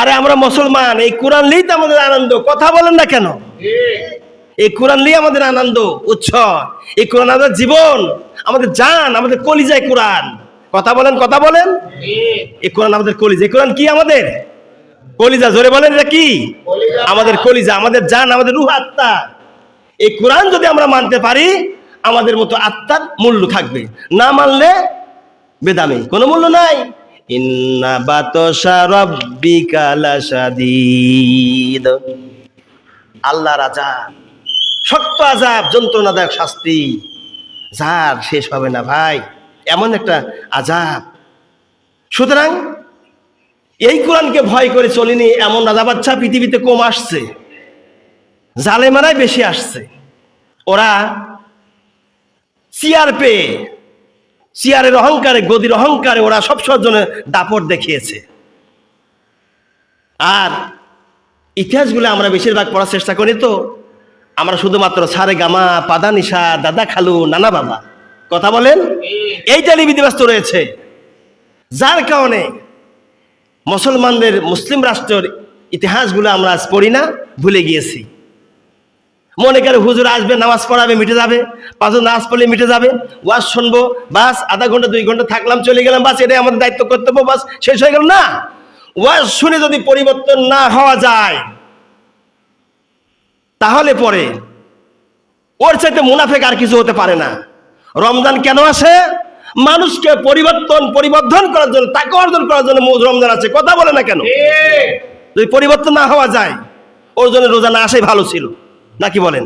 আরে আমরা মুসলমান, এই কোরআন লিই তো আমাদের আনন্দ, কথা বলেন না কেন? এই কোরআন লিয়ে আমাদের আনন্দ উৎস এই কোরআন আমাদের জীবন, আমাদের জান, আমাদের কলিজায় কোরআন। কথা বলেন কথা বলেন। এই কোরআন আমাদের কলিজা, এই কোরআন কি আমাদের? কলিজা, জোরে বলেন এটা কি? আমাদের কলিজা, আমাদের জান, আমাদের রুহ আত্মা। এই কোরআন যদি আমরা মানতে পারি, আমাদের মতো আত্মার মূল্য থাকবে। না মানলে বেদামি, কোনো মূল্য নাই। ইন্না বাতশা রাব্বিকা লাশাদীদ। আল্লাহর শক্ত আজাব, যন্ত্রণাদায়ক শাস্তি, যার শেষ হবে না ভাই, এমন একটা আজাব। সুতরাং এই কোরআনকে ভয় করে চলিনি, এমন রাজা বাচ্চা পৃথিবীতে কম আসছে, জালেমারাই বেশি আসছে। ওরা চেয়ার পেয়ে চেয়ারের অহংকারে, গদির অহংকারে ওরা সব জন্য দাপট দেখিয়েছে। আর ইতিহাসগুলো আমরা বেশিরভাগ পড়ার চেষ্টা করি তো, আমরা শুধুমাত্র সারে গামা, পাদা নিশা, দাদা খালু, নানা বাবা, কথা বলেন? এইটা নিয়ে ব্যস্ত রয়েছে। যার কারণে মুসলমানদের, মুসলিম রাষ্ট্রের ইতিহাসগুলো আমরা আজ পড়ি না, ভুলে গিয়েছি। মনে করে হুজুর আসবে নামাজ পড়াবে মিটে যাবে। পাঁচ নামাজ পড়লে মিটে যাবে। ওয়াজ শুনব বাস আধা ঘণ্টা দুই ঘণ্টা থাকলাম চলে গেলাম বাস এটাই আমাদের দায়িত্ব কর্তব্য বাস শেষ হয়ে গেল। না ওয়াজ শুনে যদি পরিবর্তন না হওয়া যায় তাহলে পরে ওর চাইতে মুনাফেক আর কিছু হতে পারে না। রমজান কেন আসে? মানুষকে পরিবর্তন পরিবর্ধন করার জন্য তাকে অর্জন করার জন্য রমজান আছে। কথা বলে না কেন? যদি পরিবর্তন না হওয়া যায় ওর জন্য রোজা না আসাই ভালো ছিল। নাকি বলেন?